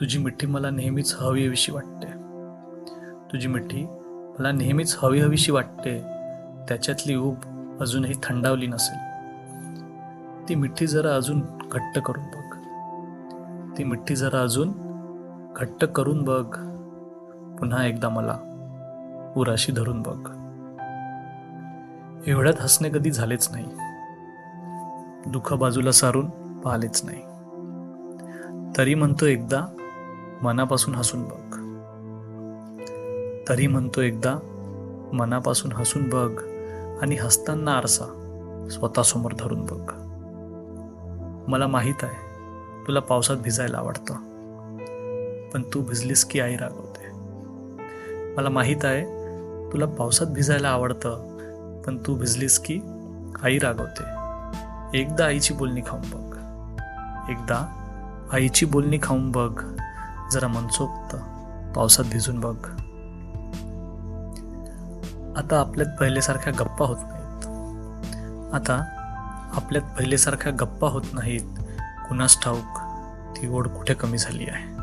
तुझी मिठी मला नेहमीच हवी हवीशी वाटते. तुझी मिठी मला नेहमीच हवी हवीशी वाटते. त्याच्यातली ऊब अजूनही थंडावली नसेल. ती मिठी जरा अजून घट्ट करून बघ. ती मिठी जरा अजून घट्ट करून बघ. पुन्हा एकदा मला उराशी धरून बघ. एवढ्यात हसणे कधी झालेच नाही. दुःख बाजूला सारून पाहिलेच नाही. तरी म्हणतो एकदा मनापासून हसून बघ. तरी म्हणतो एकदा मनापासून हसून बघ आणि हसताना आरसा स्वतःसमोर धरून बघ. मला माहीत आहे तुला पावसात भिजायला आवडतं. पण तू भिजलीस की आई रागवते. मला माहीत आहे तुला पावसात भिजायला आवडतं पण तू भिजलीस की आई रागवते. एकदा आईची बोलणी खाऊन बघ. एकदा आईची बोलणी खाऊन बघ. जरा मनसोक्त पावसात भिजून बघ. आता आपल्यात पहिल्यासारख्या गप्पा होत नाहीत. आता आपल्यात पहिल्यासारख्या गप्पा होत नाहीत. कुणास ठाऊक ती ओढ कुठे कमी झाली आहे?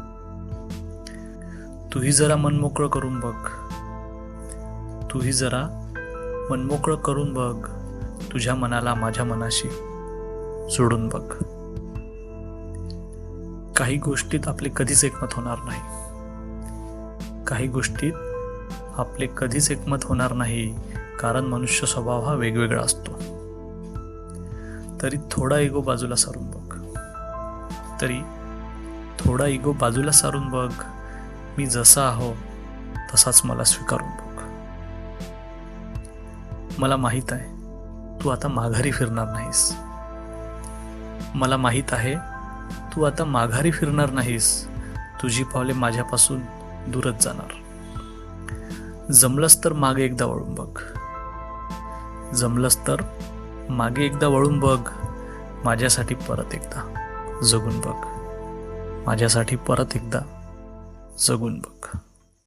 तूही जरा मन मोकळं करून बघ. तूही जरा मनमोकळं करून बघ. तुझ्या मनाला माझ्या मनाशी जोडून बघ. काही गोष्टीत आपले कधीच एकमत होणार नाही. काही गोष्टीत आपले कधीच एकमत होणार नाही कारण मनुष्य स्वभाव हा वेगवेगळा असतो. तरी थोडा इगो बाजूला सारून बघ. तरी थोडा इगो बाजूला सारून बघ. मी जसा आहो तसाच मला स्वीकारून बघ. मला माहीत आहे तू आता माघारी फिरणार नाहीस. मला माहीत आहे तू आता माघारी फिरणार नाहीस. तुझी पावले माझ्यापासून दूरच जाणार. जमलंच तर मागे एकदा वळून बघ. जमलंच तर मागे एकदा वळून बघ. माझ्यासाठी परत एकदा जगून बघ. माझ्यासाठी परत एकदा जगून बघ.